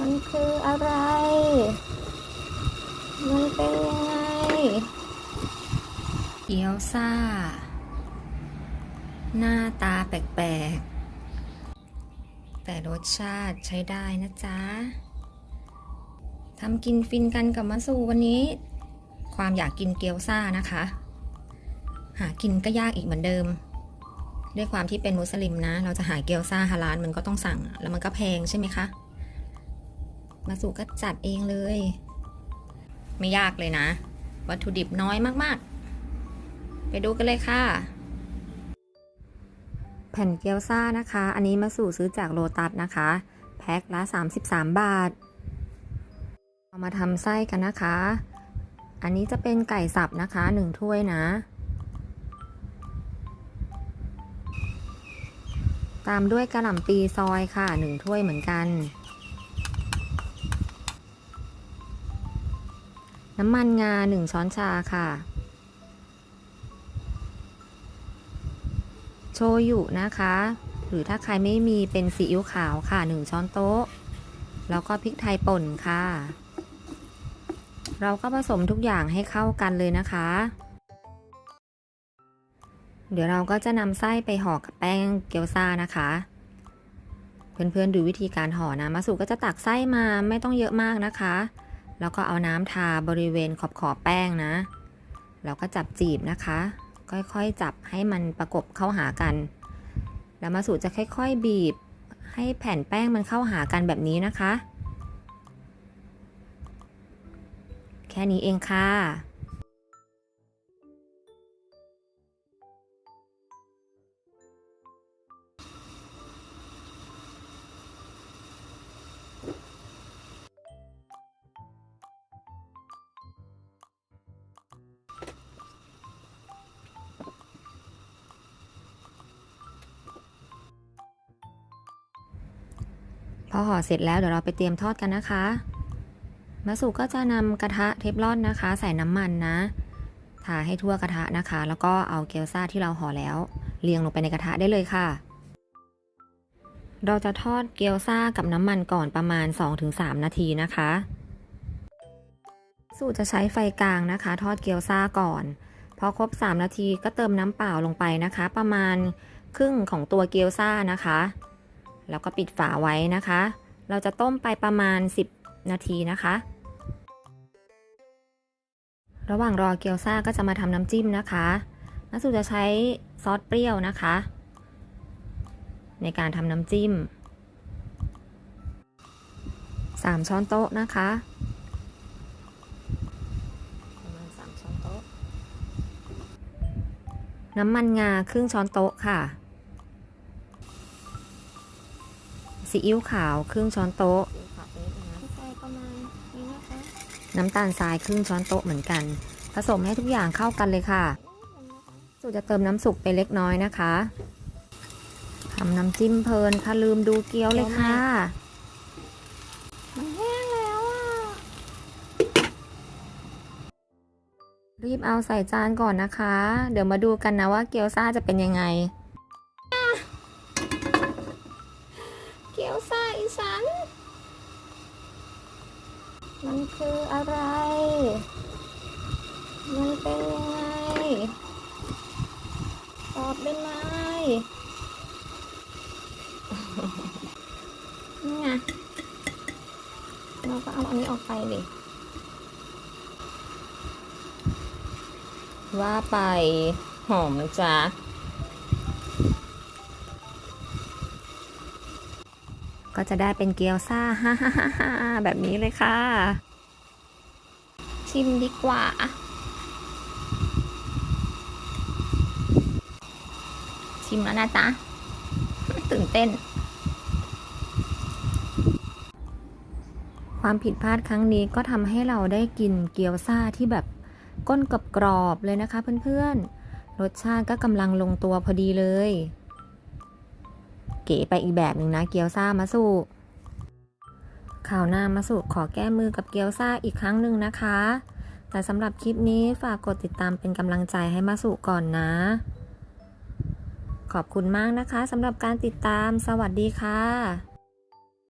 มันคืออะไร มันเป็นยังไง เกี๊ยวซ่า หน้าตาแปลกๆ แต่รสชาติใช้ได้นะจ๊ะทำกินฟินกันกับมะสูวันนี้ ความอยากกินเกี๊ยวซ่านะคะ หากินก็ยากอีกเหมือนเดิม ด้วยความที่เป็นมุสลิมนะ เราจะหาเกี๊ยวซ่าฮาลาลมันก็ต้องสั่ง แล้วมันก็แพงใช่ไหมคะ มาสู่ก็จัดเองเลย ไม่ยากเลยนะ วัตถุดิบน้อยมากๆ ไปดูกันเลยค่ะ แผ่นเกี๊ยวซ่านะคะ อันนี้มาสู่ซื้อจากโลตัสนะคะ แพ็คละ 33 บาท เอามาทำไส้กันนะคะ อันนี้จะเป็นไก่สับนะคะ 1 ถ้วยนะตามด้วยกระหล่ำปีซอยค่ะ 1 ถ้วยเหมือนกัน น้ำมันงา 1 ช้อนชาค่ะ โชยุนะคะ หรือถ้าใครไม่มีเป็นซีอิ๊วขาวค่ะ 1 ช้อนโต๊ะ แล้วก็พริกไทยป่นค่ะ เราก็ผสมทุกอย่างให้เข้ากันเลยนะคะ เดี๋ยวเราก็จะนำไส้ไปห่อกับแป้งเกี๊ยวซ่านะคะเพื่อนๆดูวิธีการห่อนะมาสุก็จะตักไส้มาไม่ต้องเยอะมากนะคะ แล้วก็เอาน้ำทาบริเวณขอบขอบแป้งนะ แล้วก็จับจีบนะคะ ค่อยๆจับให้มันประกบเข้าหากัน แล้วมาสูจะค่อย ๆ บีบ ให้แผ่นแป้งมันเข้าหากันแบบนี้นะคะ แค่นี้เองค่ะ อห่อเสร็จแล้วเดี๋ยวเราไปเตรียมทอดกันนะคะมะสุก็จะนำกระทะเทฟลอนนะคะ ใส่น้ำมันนะทาให้ทั่วกระทะนะคะ แล้วก็เอาเกี๊ยวซ่าที่เราห่อแล้ว เรียงลงไปในกระทะได้เลยค่ะ เราจะทอดเกี๊ยวซ่ากับน้ำมันก่อนประมาณ 2-3 นาทีนะคะ สูตรจะใช้ไฟกลางนะคะ ทอดเกี๊ยวซ่าก่อน พอครบ 3 นาทีก็เติมน้ำเปล่าลงไปนะคะ ประมาณครึ่งของตัวเกี๊ยวซ่านะคะ แล้วก็ปิดฝาไว้นะคะ เราจะต้มไปประมาณ 10 นาทีนะคะ ระหว่างรอเกี๊ยวซ่าก็จะมาทำน้ำจิ้มนะคะนักสูจะใช้ซอสเปรี้ยวนะคะ ในการทำน้ำจิ้ม 3 ช้อนโต๊ะนะคะประมาณ3ช้อนโต๊ะ น้ำมันงาครึ่งช้อนโต๊ะค่ะ ซีอิ๊วขาวครึ่งช้อนโต๊ะ ใส่ประมาณนี้นะคะน้ำตาลทรายครึ่งช้อนโต๊ะเหมือนกัน ผสมให้ทุกอย่างเข้ากันเลยค่ะ สูตรจะเติมน้ำสุกไปเล็กน้อยนะคะทำน้ำจิ้มเพลินค่ะลืมดูเกี๊ยวเลยค่ะ มันแห้งแล้วอะ รีบเอาใส่จานก่อนนะคะ เดี๋ยวมาดูกันนะว่าเกี๊ยวซ่าจะเป็นยังไง มันคืออะไร มันเป็นยังไง ตอบได้ไหมนี่ไงเราก็เอาอันนี้ออกไปดิ ว่าไปหอมนะจ๊ะ ก็จะได้เป็นเกี๊ยวซ่าฮ่าฮ่าฮ่าแบบนี้เลยค่ะ ชิมดีกว่าชิมแล้วนะจ๊ะตื่นเต้น ความผิดพลาดครั้งนี้ก็ทำให้เราได้กินเกี๊ยวซ่าที่แบบก้นกับกรอบๆเลยนะคะเพื่อนๆ รสชาติก็กำลังลงตัวพอดีเลย เก๋ไปอีกแบบหนึ่งนะเกี๊ยวซ่ามาสูข่าวหน้ามาสูขอแก้มือกับเกี๊ยวซ่าอีกครั้งหนึ่งนะคะ แต่สำหรับคลิปนี้ฝากกดติดตามเป็นกำลังใจให้มาสูก่อนนะ ขอบคุณมากนะคะสำหรับการติดตามสวัสดีค่ะ